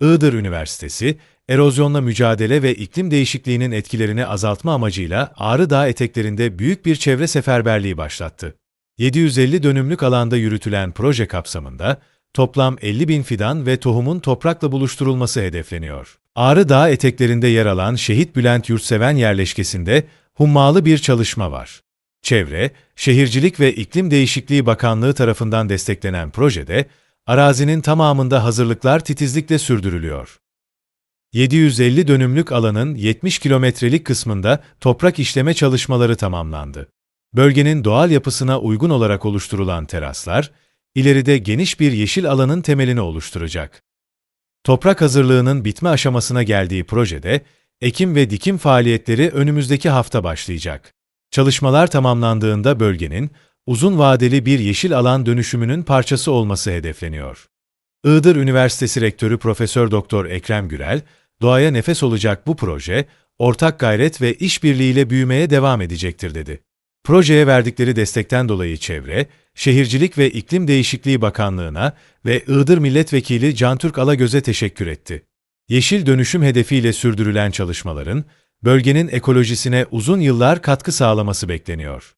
Iğdır Üniversitesi, erozyonla mücadele ve iklim değişikliğinin etkilerini azaltma amacıyla Ağrı Dağı eteklerinde büyük bir çevre seferberliği başlattı. 750 dönümlük alanda yürütülen proje kapsamında toplam 50 bin fidan ve tohumun toprakla buluşturulması hedefleniyor. Ağrı Dağı eteklerinde yer alan Şehit Bülent Yurtseven yerleşkesinde hummalı bir çalışma var. Çevre, Şehircilik ve İklim Değişikliği Bakanlığı tarafından desteklenen projede, arazinin tamamında hazırlıklar titizlikle sürdürülüyor. 750 dönümlük alanın 70 kilometrelik kısmında toprak işleme çalışmaları tamamlandı. Bölgenin doğal yapısına uygun olarak oluşturulan teraslar, ileride geniş bir yeşil alanın temelini oluşturacak. Toprak hazırlığının bitme aşamasına geldiği projede, ekim ve dikim faaliyetleri önümüzdeki hafta başlayacak. Çalışmalar tamamlandığında bölgenin uzun vadeli bir yeşil alan dönüşümünün parçası olması hedefleniyor. Iğdır Üniversitesi Rektörü Profesör Doktor Ekrem Gürel, doğaya nefes olacak bu proje, ortak gayret ve işbirliğiyle büyümeye devam edecektir dedi. Projeye verdikleri destekten dolayı Çevre, Şehircilik ve İklim Değişikliği Bakanlığı'na ve Iğdır Milletvekili Cantürk Alagöz'e teşekkür etti. Yeşil dönüşüm hedefiyle sürdürülen çalışmaların, bölgenin ekolojisine uzun yıllar katkı sağlaması bekleniyor.